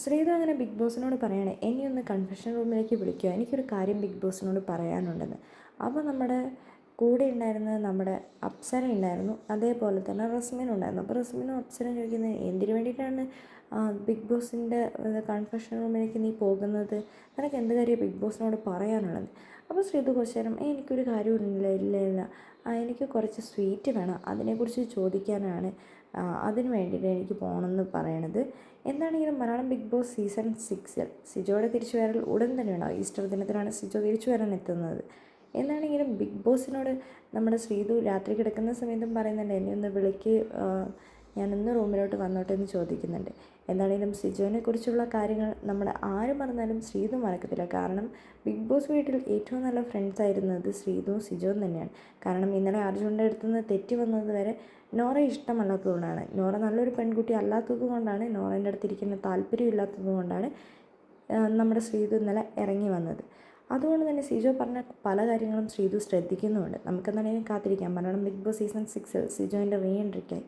ശ്രീധു അങ്ങനെ ബിഗ് ബോസിനോട് പറയണേ എന്നെ ഒന്ന് കൺഫെഷൻ റൂമിലേക്ക് വിളിക്കുക. എനിക്കൊരു കാര്യം ബിഗ് ബോസിനോട് പറയാനുണ്ടെന്ന്. അപ്പോൾ നമ്മുടെ കൂടെ ഉണ്ടായിരുന്നത് നമ്മുടെ അപ്സര ഉണ്ടായിരുന്നു. അതേപോലെ തന്നെ റസ്മിൻ ഉണ്ടായിരുന്നു. അപ്പോൾ റസ്മിനും അപ്സരയും ചോദിക്കുന്നത് എന്തിനു വേണ്ടിയിട്ടാണ് ബിഗ് ബോസിന്റെ കൺഫെഷൻ റൂമിലേക്ക് നീ പോകുന്നത്? നിനക്ക് എന്ത് കാര്യം ബിഗ് ബോസിനോട് പറയാനുള്ളത്? അപ്പോൾ ശ്രീതു കുറച്ച് നേരം "ഏയ്, എനിക്കൊരു കാര്യമില്ല ഇല്ല ഇല്ല എനിക്ക് കുറച്ച് സ്വീറ്റ് വേണം. അതിനെക്കുറിച്ച് ചോദിക്കാനാണ് അതിന് വേണ്ടിയിട്ട് എനിക്ക് പോകണമെന്ന് പറയണത്. എന്താണെങ്കിലും മലയാളം ബിഗ് ബോസ് സീസൺ സിക്സിൽ സിജോയുടെ തിരിച്ചു വരൽ ഉടൻ തന്നെ ഈസ്റ്റർ ദിനത്തിലാണ് സിജോ തിരിച്ചു വരാൻ എത്തുന്നത്. എന്താണെങ്കിലും ബിഗ് ബോസിനോട് നമ്മുടെ ശ്രീതു രാത്രി കിടക്കുന്ന സമയത്തും പറയുന്നുണ്ട് എന്നെ ഒന്ന് വിളിക്ക് ഞാനൊന്ന് റൂമിലോട്ട് വന്നോട്ടെ എന്ന് ചോദിക്കുന്നുണ്ട്. എന്താണെങ്കിലും സിജോനെ കുറിച്ചുള്ള കാര്യങ്ങൾ നമ്മൾ ആര് മറന്നാലും ശ്രീതു മറക്കത്തില്ല. കാരണം ബിഗ് ബോസ് വീട്ടിൽ ഏറ്റവും നല്ല ഫ്രണ്ട്സ് ആയിരുന്നത് ശ്രീതുവും സിജോയും തന്നെയാണ്. കാരണം ഇന്നലെ അർജുന്റെ അടുത്ത് നിന്ന് തെറ്റി വന്നത് വരെ നോറ ഇഷ്ടമല്ലാത്തതുകൊണ്ടാണ്. നോറ നല്ലൊരു പെൺകുട്ടി അല്ലാത്തത് കൊണ്ടാണ് നോറേന്റെ അടുത്തിരിക്കുന്ന താല്പര്യമില്ലാത്തത് കൊണ്ടാണ് നമ്മുടെ ശ്രീതു ഇന്നലെ ഇറങ്ങി വന്നത്. അതുകൊണ്ട് തന്നെ സിജോ പറഞ്ഞ പല കാര്യങ്ങളും ശ്രീതു ശ്രദ്ധിക്കുന്നുമുണ്ട് നമുക്കെന്താണെങ്കിലും കാത്തിരിക്കാം. മലയാളം ബിഗ് ബോസ് സീസൺ സിക്സിൽ സിജോന്റെ റീ എൻട്രിക്കായി